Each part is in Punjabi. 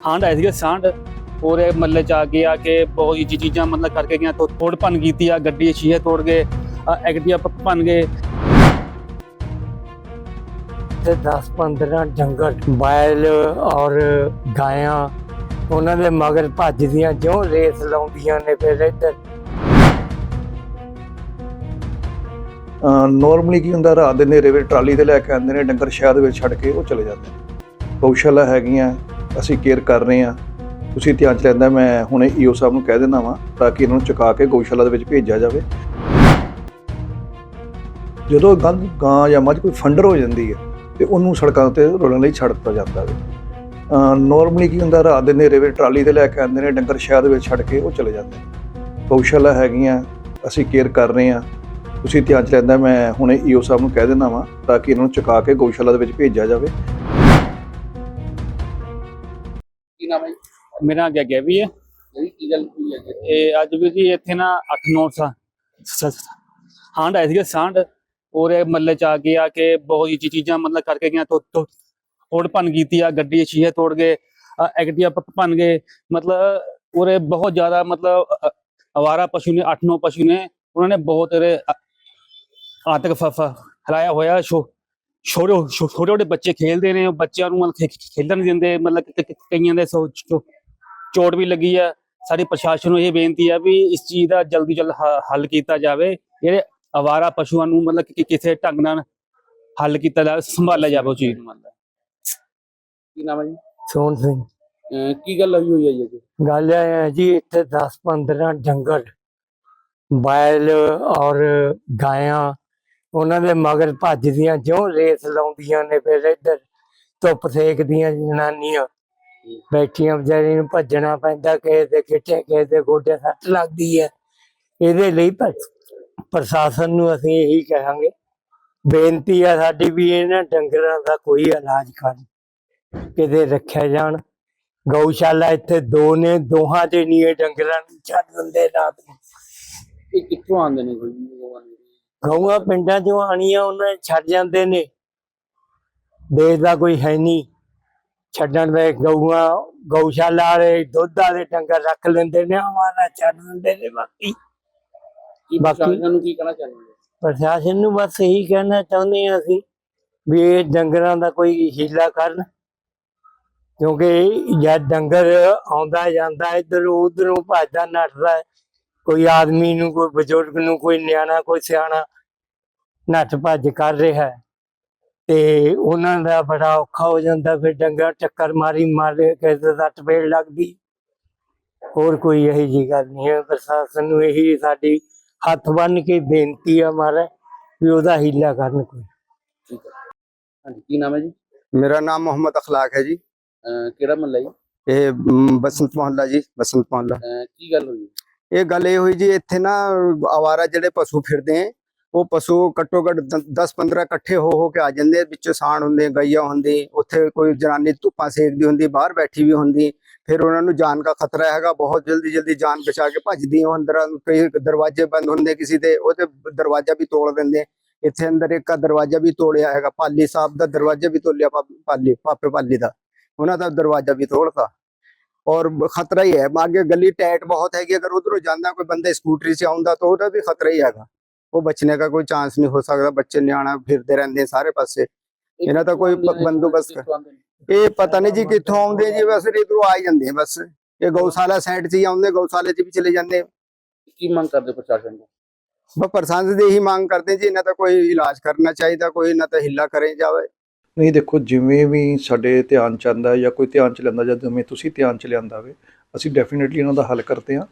ਸਾਂਢ ਆਏ ਸੀਗੇ ਸਾਂਢ ਪੂਰੇ ਮੱਲੇ ਚ ਆ ਕੇ ਆ ਕੇ ਬਹੁਤ ਹੀ ਚੀਜ਼ਾਂ ਮਤਲਬ ਕਰਕੇ ਗਿਆ ਤੋ ਤੋੜ ਭੰਨ ਕੀਤੀ ਆ ਗੱਡੀ ਸ਼ੀਸ਼ੇ ਤੋੜ ਗਏ ਆ ਐਕਟਿਵਾ ਭ- ਭੰਨ ਗਏ। ਤੇ 10-15 ਜੰਗਲ ਬੈਲ ਔਰ ਗਾਇਆਂ ਉਹਨਾਂ ਦੇ ਮਗਰ ਭੱਜਦੀਆਂ ਜਿਉਂ ਰੇਸ ਲਾਉਂਦੀਆਂ ਨੇ ਫਿਰ ਇੱਧਰ। ਨਾਰਮਲੀ ਕੀ ਹੁੰਦਾ ਰਾਤ ਦੇ ਹਨੇਰੇ ਵਿੱਚ ਟਰਾਲੀ ਤੇ ਲੈ ਕੇ ਆਉਂਦੇ ਨੇ ਡੰਗਰ ਸ਼ਹਿਰ ਦੇ ਵਿੱਚ ਛੱਡ ਕੇ ਉਹ ਚਲੇ ਜਾਂਦੇ ਨੇ। ਗਊਸ਼ਾਲਾ ਹੈਗੀਆਂ ਅਸੀਂ ਕੇਅਰ ਕਰ ਰਹੇ ਹਾਂ। ਤੁਸੀਂ ਧਿਆਨ ਚ ਲੈਂਦਾ, ਮੈਂ ਹੁਣੇ ਈਓ ਸਾਹਿਬ ਨੂੰ ਕਹਿ ਦਿੰਦਾ ਵਾਂ, ਤਾਂ ਕਿ ਇਹਨਾਂ ਨੂੰ ਚੁਕਾ ਕੇ ਗਊਸ਼ਾਲਾ ਦੇ ਵਿੱਚ ਭੇਜਿਆ ਜਾਵੇ। ਜਦੋਂ ਗਾਂ ਗਾਂ ਜਾਂ ਮੱਝ ਕੋਈ ਫੰਡਰ ਹੋ ਜਾਂਦੀ ਹੈ, ਤੇ ਉਹਨੂੰ ਸੜਕਾਂ ਉੱਤੇ ਰੋਲਣ ਲਈ ਛੱਡ ਦਿੱਤਾ ਜਾਂਦਾ ਹੈ। ਨਾਰਮਲੀ ਕੀ ਹੁੰਦਾ, ਰਾਤ ਦੇ ਹਨੇਰੇ ਵਿੱਚ ਟਰਾਲੀ ਤੇ ਲੈ ਕੇ ਆਉਂਦੇ ਨੇ, ਡੰਗਰ ਸ਼ਹਿਰ ਦੇ ਵਿੱਚ ਛੱਡ ਕੇ ਉਹ ਚਲੇ ਜਾਂਦੇ ਗਊਸ਼ਾਲਾ ਹੈਗੀਆਂ, ਅਸੀਂ ਕੇਅਰ ਕਰ ਰਹੇ ਹਾਂ। ਤੁਸੀਂ ਧਿਆਨ ਚ ਲੈਂਦਾ, ਮੈਂ ਹੁਣੇ ਈਓ ਸਾਹਿਬ ਨੂੰ ਕਹਿ ਦਿੰਦਾ ਵਾਂ, ਤਾਂ ਕਿ ਇਹਨਾਂ ਨੂੰ ਚੁਕਾ ਕੇ ਗਊਸ਼ਾਲਾ ਦੇ ਵਿੱਚ ਭੇਜਿਆ ਜਾਵੇ। ਮੇਰਾ ਅੱਗੇ ਗਿਆ ਵੀ ਹੈ ਜਿਹੜੀ ਕੀ ਗੱਲ ਹੋਈ ਹੈ ਜੀ? ਇਹ ਅੱਜ ਵੀ ਜੀ ਇੱਥੇ ਨਾ 8-9 ਸਾਂ ਸਾਂਢ ਆਏ ਸੀਗੇ ਸਾਂਢ ਪੂਰੇ ਮੱਲੇ ਚ ਆ ਕੇ ਆ ਕੇ ਬਹੁਤ ਹੀ ਚੀਜ਼ਾਂ ਮਤਲਬ ਕਰਕੇ ਗਿਆ ਤੋ ਤੋ ਤੋੜ ਭੰਨ ਕੀਤੀ ਆ ਗੱਡੀ ਸ਼ੀਸ਼ੇ ਤੋੜ ਗਏ ਆ ਐਕਟਿਵਾ ਭ- ਭੰਨ ਗਏ ਮਤਲਬ ਪੂਰੇ ਬਹੁਤ ਜ਼ਿਆਦਾ ਮਤਲਬ ਅਵਾਰਾ ਪਸ਼ੂ ਨੇ 8-9 ਪਸ਼ੂ ਨੇ ਉਹਨਾਂ ਨੇ ਬਹੁਤ ਆਤਕ ਫ- ਫ- ਫੈਲਾਇਆ ਹੋਇਆ ਛੋ ਛੋਟੇ ਛੋਟੇ ਬੱਚੇ ਖੇਲਦੇ ਨੇ ਬੱਚਿਆਂ ਨੂੰ ਮਤਲਬ ਖੇ- ਖੇ- ਖੇਲਣ ਨਹੀਂ ਦਿੰਦੇ ਮਤਲਬ ਕਈਆਂ ਦੇ ਸੋ ਚੋਟ ਵੀ ਲੱਗੀ ਆ ਸਾਡੀ ਪ੍ਰਸ਼ਾਸਨ ਨੂੰ ਇਹ ਬੇਨਤੀ ਹੈ ਵੀ ਇਸ ਚੀਜ਼ ਦਾ ਜਲਦੀ ਜਲਦ ਹੱਲ ਕੀਤਾ ਜਾਵੇ। ਜਿਹੜੇ ਅਵਾਰਾ ਪਸ਼ੂਆਂ ਨੂੰ ਮਤਲਬ ਕਿ ਕਿਸੇ ਢੰਗ ਨਾਲ ਹੱਲ ਕੀਤਾ ਜਾਵੇ ਸੰਭਾਲਿਆ ਜਾਵੇ ਉਹ ਚੀਜ਼। ਨੂੰ ਮਤਲਬ ਕੀ ਨਾਮ ਹੈ ਜੀ? ਸੋਹਣ ਸਿੰਘ। ਅਹ ਕੀ ਗੱਲ ਹੋਈ ਹੋਈ ਹੈ ਜੀ ਗੱਲ ਇਹ ਹੈ ਜੀ ਇੱਥੇ 10-15 ਜੰਗਲ ਬੈਲ ਔਰ ਗਾਇਆਂ ਉਹਨਾਂ ਦੇ ਮਗਰ ਭੱਜਦੀਆਂ ਜਿਉਂ ਰੇਸ ਲਾਉਂਦੀਆਂ ਨੇ ਫਿਰ ਇੱਧਰ ਧੁੱਪ ਸੇਕਦੀਆਂ ਜਨਾਨੀਆਂ। ਬੈਠੀਆਂ ਵਿਚਾਰੀ ਨੂੰ ਭੱਜਣਾ ਪੈਂਦਾ ਕਿਸੇ ਦੇ ਗਿੱਟੇ ਕਿਸੇ ਦੇ ਗੋਡੇ ਸੱਟ ਲੱਗਦੀ ਹੈ। ਇਹਦੇ ਲਈ ਪ੍ਰਸ਼ਾਸਨ ਨੂੰ ਅਸੀਂ ਇਹੀ ਕਹਾਂਗੇ ਬੇਨਤੀ ਹੈ ਸਾਡੀ ਵੀ ਇਹਨਾਂ ਡੰਗਰਾਂ ਦਾ ਕੋਈ ਇਲਾਜ ਕਰਨ ਕਿਤੇ ਰੱਖਿਆ ਜਾਣ। ਗਊਸ਼ਾਲਾ ਇੱਥੇ ਦੋ ਨੇ ਦੋਹਾਂ ਨਹੀਂ ਇਹ ਡੰਗਰਾਂ ਨੂੰ ਛੱਡ ਦਿੰਦੇ ਰਾਤ ਨੂੰ। ਇਹ ਕਿੱਥੋਂ ਆਉਂਦੇ ਨੇ? ਗਊਆਂ ਪਿੰਡਾਂ ਚੋਂ ਆਣੀਆਂ ਉਹਨਾਂ ਛੱਡ ਜਾਂਦੇ ਨੇ। ਦੇਖਦਾ ਕੋਈ ਹੈ ਨਹੀਂ। ਛੱਡਣ ਦੇ ਗਊਆਂ ਗਊਸ਼ਾਲਾ ਵਾਲੇ ਦੁੱਧ ਵਾਲੇ ਡੰਗਰ ਰੱਖ ਲੈਂਦੇ ਨੇ ਆਵਾਰਾ ਛੱਡ ਦਿੰਦੇ ਨੇ ਬਾਕੀ ਕੀ ਬਾਕੀ- ਪ੍ਰਸ਼ਾਸਨ ਨੂੰ ਕੀ ਕਹਿਣਾ ਚਾਹੁੰਦੇ? ਪ੍ਰਸ਼ਾਸਨ ਨੂੰ ਬਸ ਇਹੀ ਕਹਿਣਾ ਚਾਹੁੰਦੇ ਹਾਂ ਅਸੀਂ ਵੀ ਇਹ ਡੰਗਰਾਂ ਦਾ ਕੋਈ ਹੀਲਾ ਕਰਨ ਕਿਉਂਕਿ ਜਦ ਡੰਗਰ ਆਉਂਦਾ ਜਾਂਦਾ ਇੱਧਰ ਉਧਰੋਂ ਭੱਜਦਾ ਨੱਠਦਾ ਹੈ। ਕੋਈ ਆਦਮੀ ਨੂੰ ਕੋਈ ਬਜ਼ੁਰਗ ਨੂੰ ਕੋਈ ਨਿਆਣਾ ਕੋਈ ਸਿਆਣਾ ਨੱਠ ਭੱਜ ਕਰ ਰਿਹਾ ਹੈ ਤੇ ਉਹਨਾਂ ਦਾ ਬੜਾ ਔਖਾ ਹੋ ਜਾਂਦਾ ਫਿਰ ਡੰਗਰ ਟੱਕਰ ਮਾਰੀ ਮਾਰੇ ਕਿਸੇ ਦਾ ਟਪੇੜ ਲੱਗਦੀ ਹੋਰ ਕੋਈ ਇਹੀ ਜੀ ਗੱਲ ਨਹੀਂ ਹੈ ਪ੍ਰਸ਼ਾਸਨ ਨੂੰ ਇਹੀ ਸਾਡੀ ਹੱਥ ਬੰਨ ਕੇ ਬੇਨਤੀ ਆ ਮਾਰੇ ਵੀ ਉਹਦਾ ਹੀਲਾ ਕਰਨ ਕੋਈ। ਠੀਕ ਹੈ। ਹਾਂਜੀ ਕੀ ਨਾਮ ਹੈ ਜੀ? ਮੇਰਾ ਨਾਮ ਮੁਹੰਮਦ ਅਖਲਾਕ ਹੈ ਜੀ। ਅਹ ਕਿਹੜਾ ਮਹੱਲਾ ਜੀ? ਇਹ ਮ, ਬਸੰਤ ਮੁਹੱਲਾ ਜੀ ਬਸੰਤ ਮੁਹੱਲਾ। ਅਹ ਕੀ ਗੱਲ ਹੋਈ? ਇਹ ਗੱਲ ਇਹ ਹੋਈ ਜੀ ਇੱਥੇ ਨਾ ਆਵਾਰਾ ਜਿਹੜੇ ਪਸ਼ੂ ਫਿਰਦੇ ਹੈ ਉਹ ਪਸ਼ੂ ਘੱਟੋ ਘੱਟ 10-15 ਇਕੱਠੇ ਹੋ ਹੋ ਕੇ ਆ ਜਾਂਦੇ, ਵਿੱਚੋਂ ਸਾਣ ਹੁੰਦੇ, ਗਈਆ ਹੁੰਦੀ, ਉੱਥੇ ਕੋਈ ਜਨਾਨੀ ਧੁੱਪਾਂ ਸੇਕਦੀ ਹੁੰਦੀ, ਬਾਹਰ ਬੈਠੀ ਵੀ ਹੁੰਦੀ, ਫਿਰ ਉਹਨਾਂ ਨੂੰ ਜਾਨ ਦਾ ਖਤਰਾ ਹੈਗਾ, ਬਹੁਤ ਜਲਦੀ ਜਲਦੀ ਜਾਨ ਬਚਾ ਕੇ ਭੱਜਦੀ ਉਹ ਅੰਦਰ ਕਈ ਦਰਵਾਜ਼ੇ ਬੰਦ ਹੁੰਦੇ ਕਿਸੇ ਦੇ, ਉਹਦੇ ਦਰਵਾਜ਼ਾ ਵੀ ਤੋੜ ਦਿੰਦੇ, ਇੱਥੇ ਅੰਦਰ ਇੱਕ ਦਰਵਾਜ਼ਾ ਵੀ ਤੋੜਿਆ ਹੈਗਾ, ਪਾਲੀ ਸਾਹਿਬ ਦਾ ਦਰਵਾਜ਼ਾ ਵੀ ਤੋੜਿਆ ਪਾ- ਪਾਲੀ, ਪਾਪੇ ਪਾਲੀ ਦਾ, ਉਹਨਾਂ ਦਾ ਦਰਵਾਜ਼ਾ ਵੀ ਤੋੜਤਾ, ਔਰ ਖਤਰਾ ਹੀ ਹੈ ਅੱਗੇ ਗਲੀ ਟੈਟ ਬਹੁਤ ਹੈਗੀ, ਅਗਰ ਉਧਰੋਂ ਜਾਂਦਾ ਕੋਈ ਬੰਦਾ ਸਕੂਟਰੀ ਚ ਆਉਂਦਾ, ਤਾਂ ਉਹਦਾ ਵੀ ਖਤਰਾ ਹੀ ਹੈਗਾ। ਉਹ ਬਚਨੇ ਦਾ ਕੋਈ ਚਾਂਸ ਨਹੀਂ ਹੋ ਸਕਦਾ ਬੱਚੇ ਨਿਆਣਾ ਫਿਰਦੇ ਰਹਿੰਦੇ ਸਾਰੇ ਪਾਸੇ। ਇਹ ਇਹਨਾਂ ਦਾ ਕੋਈ ਨੇ? ਬੰਦੋਬਸਤ? ਨੇ? ਇਹ ਪਤਾ ਨਹੀਂ ਜੀ ਕਿੱਥੋਂ ਆਉਂਦੇ ਜੀ ਬਸ ਇਧਰੋਂ ਆ ਹੀ ਜਾਂਦੇ ਬਸ। ਇਹ ਗਊਸ਼ਾਲਾ ਸਾਈਡ 'ਚ ਹੀ ਆਉਂਦੇ ਗਊਸ਼ਾਲੇ 'ਚ ਵੀ ਚਲੇ ਜਾਂਦੇ ਕੀ ਮੰਗ ਕਰਦੇ ਪ੍ਰਸ਼ਾਸਨ ਤੋਂ? ਬਸ ਪ੍ਰਸ਼ਾਸਨ ਦੇ ਹੀ ਮੰਗ ਕਰਦੇ ਜੀ ਇਹਨਾਂ ਦਾ ਕੋਈ ਇਲਾਜ ਕਰਨਾ ਚਾਹੀਦਾ ਕੋਈ ਇਹਨਾਂ ਤੇ ਹਿੱਲਾ ਕਰੇ ਜਾਵੇ। ਨਹੀਂ ਦੇਖੋ ਜਿਵੇਂ ਵੀ ਸਾਡੇ ਧਿਆਨ ਚ ਜਾਂ ਕੋਈ ਧਿਆਨ ਚ ਲੈਂਦਾ ਜਾਂ ਜਿਵੇਂ ਤੁਸੀਂ ਧਿਆਨ ਚ ਲਿਆਂਦਾ ਵੇ ਅਸੀਂ ਡੈਫੀਨਿਟਲੀ ਇਹਨਾਂ ਦਾ ਹੱਲ ਕਰਦੇ ਹਾਂ।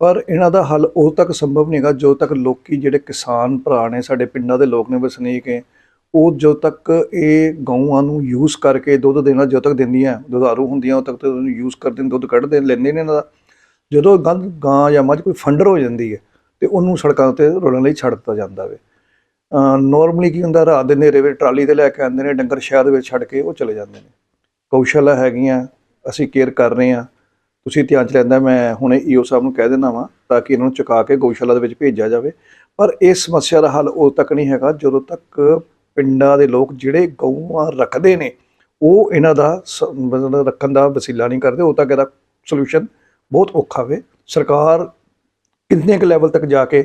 ਪਰ ਇਹਨਾਂ ਦਾ ਹੱਲ ਉਦੋਂ ਤੱਕ ਸੰਭਵ ਨਹੀਂ ਹੈਗਾ ਜਦੋਂ ਤੱਕ ਲੋਕੀ ਜਿਹੜੇ ਕਿਸਾਨ ਭਰਾ ਨੇ ਸਾਡੇ ਪਿੰਡਾਂ ਦੇ ਲੋਕ ਨੇ ਵਸਨੀਕ ਹੈ ਉਹ ਜਦੋਂ ਤੱਕ ਇਹ ਗਊਆਂ ਨੂੰ ਯੂਜ਼ ਕਰਕੇ ਦੁੱਧ ਦੇਣਾ ਜਦੋਂ ਤੱਕ ਦਿੰਦੀਆਂ ਦੁਧਾਰੂ ਹੁੰਦੀਆਂ ਉਦੋਂ ਤੱਕ ਤਾਂ ਉਹਨੂੰ ਯੂਜ਼ ਕਰਦੇ ਨੇ ਦੁੱਧ ਕੱਢਦੇ ਲੈਂਦੇ ਨੇ ਇਹਨਾਂ ਦਾ। ਜਦੋਂ ਗਾਂ ਗਾਂ ਜਾਂ ਮੱਝ ਕੋਈ ਫੰਡਰ ਹੋ ਜਾਂਦੀ ਹੈ ਤੇ ਉਹਨੂੰ ਸੜਕਾਂ ਉੱਤੇ ਰੋਲਣ ਲਈ ਛੱਡ ਦਿੱਤਾ ਜਾਂਦਾ ਵੇ। ਨਾਰਮਲੀ ਕੀ ਹੁੰਦਾ, ਰਾਤ ਦੇ ਹਨੇਰੇ ਵਿੱਚ ਟਰਾਲੀ ਤੇ ਲੈ ਕੇ ਆਉਂਦੇ ਨੇ, ਡੰਗਰ ਸ਼ਹਿਰ ਦੇ ਵਿੱਚ ਛੱਡ ਕੇ ਉਹ ਚਲੇ ਜਾਂਦੇ ਨੇ। ਕੌਸ਼ਲ ਹੈਗੀਆਂ, ਅਸੀਂ ਕੇਅਰ ਕਰ ਰਹੇ ਹਾਂ। ਤੁਸੀਂ ਧਿਆਨ ਚ ਲੈਂਦਾ ਮੈਂ ਹੁਣੇ ਈਓ ਸਾਹਿਬ ਨੂੰ ਕਹਿ ਦਿੰਦਾ ਵਾਂ ਤਾਂ ਕਿ ਇਹਨਾਂ ਨੂੰ ਚੁਕਾ ਕੇ ਗਊਸ਼ਾਲਾ ਦੇ ਵਿੱਚ ਭੇਜਿਆ ਜਾਵੇ। ਪਰ ਇਸ ਸਮੱਸਿਆ ਦਾ ਹੱਲ ਉਦੋਂ ਤੱਕ ਨਹੀਂ ਹੈਗਾ ਜਦੋਂ ਤੱਕ ਪਿੰਡਾਂ ਦੇ ਲੋਕ ਜਿਹੜੇ ਗਊਆਂ ਰੱਖਦੇ ਨੇ ਉਹ ਇਹਨਾਂ ਦਾ ਰੱਖਣ ਦਾ ਵਸੀਲਾ ਨਹੀਂ ਕਰਦੇ ਉਹ ਤੱਕ ਇਹਦਾ ਸੋਲੂਸ਼ਨ ਬਹੁਤ ਔਖਾ ਵੇ। ਸਰਕਾਰ ਕਿੰਨੇ ਕੁ ਲੈਵਲ ਤੱਕ ਜਾ ਕੇ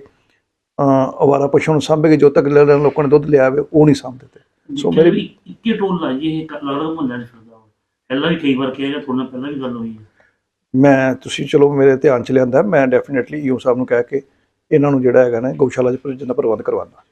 ਅਵਾਰਾ ਪਸ਼ੂਆਂ ਨੂੰ ਸਾਂਭੇਗੀ ਜੋ ਤੱਕ ਲੋਕਾਂ ਨੇ ਦੁੱਧ ਲਿਆ ਵੇ ਉਹ ਨਹੀਂ ਸਾਂਭਦੇ ਤੇ ਸੋ ਮੇਰੀ- ਵੀ ਇੱਕੇ ਟੋਲ ਲਾਈ ਇਹ ਲੱਗਦਾ ਮੁਹੱਲਾ ਨਹੀਂ ਫਿਰਦਾ। ਪਹਿਲਾਂ ਵੀ ਕਈ ਵਾਰ ਕਿਹਾ ਤੁਹਾਡੇ ਨਾਲ ਪਹਿਲਾਂ ਵੀ ਗੱਲ ਹੋਈ ਹੈ। ਮੈਂ, ਤੁਸੀਂ ਚਲੋ ਮੇਰੇ ਧਿਆਨ ਚ ਲਿਆਂਦਾ, ਮੈਂ ਡੈਫੀਨਿਟਲੀ ਈਓ ਸਾਹਿਬ ਨੂੰ ਕਹਿ ਕੇ ਇਹਨਾਂ ਨੂੰ ਜਿਹੜਾ ਹੈਗਾ ਨਾ ਗਊਸ਼ਾਲਾ ਚ ਭੇਜਣ ਪ੍ਰਬੰਧ ਕਰਵਾਉਣਾ